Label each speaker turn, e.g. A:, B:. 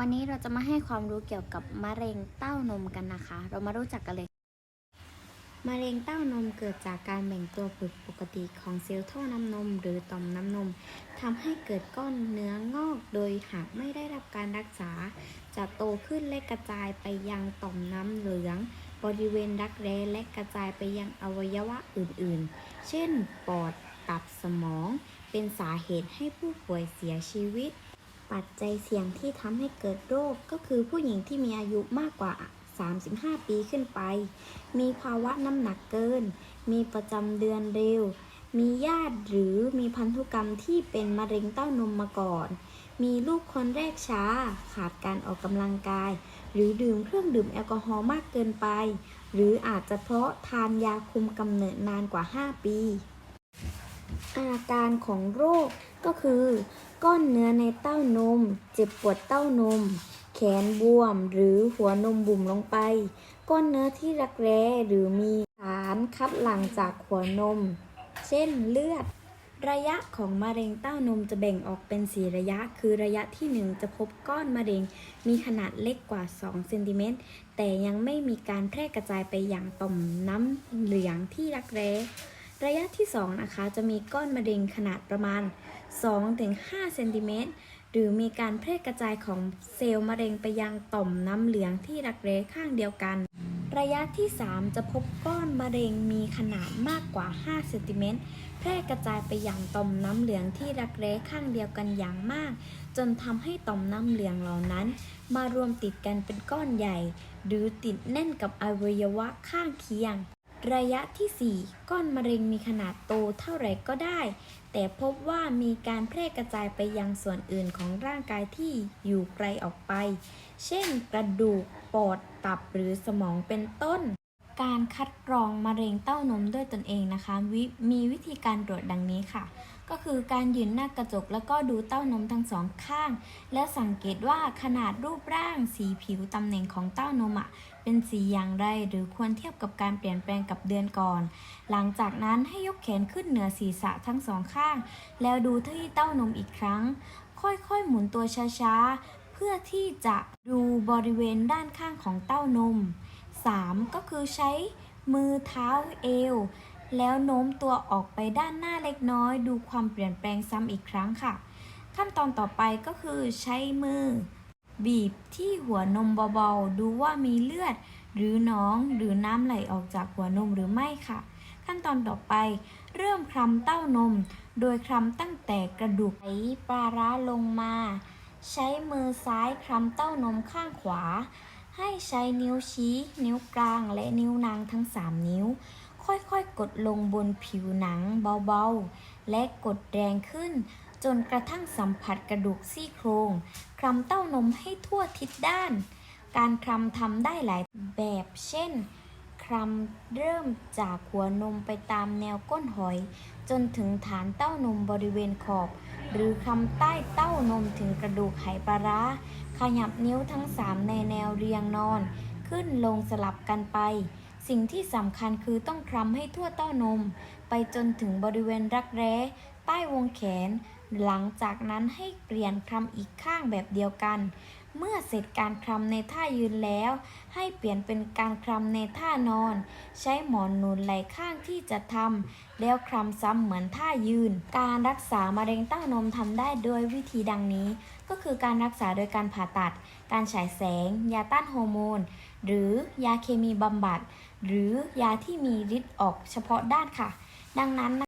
A: วันนี้เราจะมาให้ความรู้เกี่ยวกับมะเร็งเต้านมกันนะคะ เรามารู้จักกันเลย มะเร็งเต้านมเกิดจากการแบ่งตัวผิดปกติของเซลล์ท่อน้ำนม หรือต่อมน้ำนมทำให้เกิดก้อนเนื้องอก โดยหากไม่ได้รับการรักษา จะโตขึ้นและกระจายไปยังต่อมน้ำเหลือง บริเวณรักแร้และกระจายไปยังอวัยวะอื่นๆ เช่น ปอด ตับ สมอง เป็นสาเหตุให้ผู้ป่วยเสียชีวิต ปัจจัยเสี่ยงที่ทำให้เกิดโรคก็คือผู้หญิงที่มีอายุมากกว่า 35 ปีขึ้นไป มีภาวะน้ำหนักเกิน มีประจำเดือนเร็ว มีญาติหรือมีพันธุกรรมที่เป็นมะเร็งเต้านมมาก่อน มีลูกคนแรกช้า ขาดการออกกำลังกาย หรือดื่มเครื่องดื่มแอลกอฮอล์มากเกินไป หรืออาจจะเพราะทานยาคุมกำเนิดนานกว่า 5 ปี อาการของโรคก็คือ ก้อนเนื้อในเต้านม เจ็บปวดเต้านม แขนบวมหรือหัวนมบุ๋มลงไป ก้อนเนื้อที่รักแร้หรือมีสารคัดหลั่งจากหัวนม เช่นเลือด ระยะของมะเร็งเต้านมจะแบ่งออกเป็นสีระยะ คือระยะที่ 1 จะพบก้อนมะเร็ง มีขนาดเล็กกว่า2เซนติเมตรแต่ยังไม่มีการแพร่กระจายไปอย่างต่อมน้ำเหลืองที่รักแร้ ระยะที่ 2 นะคะ จะมีก้อนมะเร็งขนาดประมาณ 2-5เซนติเมตรหรือมีการแพร่กระจายของเซลล์มะเร็งไปยังต่อมน้ำเหลืองที่รักแร้ข้างเดียวกัน ระยะที่ 3 จะพบก้อนมะเร็งมีขนาดมากกว่า5เซนติเมตรแพร่กระจายไปยังต่อมน้ำเหลืองที่รักแร้ข้างเดียวกันอย่างมาก จนทำให้ต่อมน้ำเหลืองเหล่านั้น มารวมติดกันเป็นก้อนใหญ่ หรือติดแน่นกับอวัยวะข้างเคียง ระยะที่ 4 ก้อนมะเร็งมีขนาดโตเท่าไหร่ก็ได้ แต่พบว่ามีการแพร่กระจายไปยังส่วนอื่นของร่างกายที่อยู่ไกลออกไป เช่น กระดูก ปอด ตับหรือสมองเป็นต้น การคัดกรองมะเร็งเต้านมด้วยตนเองนะคะวิมีวิธีการตรวจดังนี้ค่ะ ก็คือการยืนหน้ากระจกแล้วก็ดูเต้านมทั้งสองข้าง และสังเกตว่าขนาดรูปร่างสีผิวตำแหน่งของเต้านมอะเป็นสีอย่างไร หรือควรเทียบกับการเปลี่ยนแปลงกับเดือนก่อน หลังจากนั้นให้ยกแขนขึ้นเหนือศีรษะทั้งสองข้าง แล้วดูที่เต้านมอีกครั้ง ค่อยๆ หมุนตัวช้าๆเพื่อที่จะดูบริเวณด้านข้างของเต้านม 3. ก็คือใช้มือเท้าเอว แล้วโน้มตัวออกไปด้านหน้าเล็กน้อย ดูความเปลี่ยนแปลงซ้ำอีกครั้งค่ะ ขั้นตอนต่อไปก็คือใช้มือ บีบที่หัวนมเบาๆ ดูว่ามีเลือด หรือน้องหรือน้ำไหลออกจากหัวนมหรือไม่ค่ะ ขั้นตอนต่อไป เริ่มคลำเต้านม โดยคลำตั้งแต่กระดูกไหปลาร้าลงมา ใช้มือซ้ายคลำเต้านมข้างขวา ให้ใช้นิ้วชี้ นิ้วกลาง และนิ้วนางทั้ง 3 นิ้ว ค่อยๆ กดลงบนผิวหนังเบาๆ และกดแรงขึ้น จนกระทั่งสัมผัสกระดูกซี่โครงคลำเต้านมให้ทั่วทิศด้าน การคลำทำได้หลายแบบ เช่นคลำเริ่มจากหัวนมไปตามแนวก้นหอย จนถึงฐานเต้านมบริเวณขอบ หรือคลำใต้เต้านมถึงกระดูกไหปลาร้า ขยับนิ้วทั้ง 3 ในแนวเรียงนอน ขึ้นลงสลับกันไป สิ่งที่สำคัญคือต้องคลำให้ทั่วเต้านม ไปจนถึงบริเวณรักแร้ ใต้วงแขน หลังจากนั้นให้เปลี่ยนคลำอีกข้างแบบเดียวกัน เมื่อเสร็จการคลำในท่ายืนแล้ว ให้เปลี่ยนเป็นการคลำในท่านอน ใช้หมอนหนุนไหล่ข้างที่จะทำแล้วคลำซ้ำเหมือนท่ายืน การรักษามะเร็งเต้านมทำได้โดยวิธีดังนี้ ก็คือการรักษาโดยการผ่าตัด การฉายแสง ยาต้านฮอร์โมน หรือยาเคมีบำบัด หรือยาที่มีฤทธิ์ออกเฉพาะด้านค่ะ ดังนั้น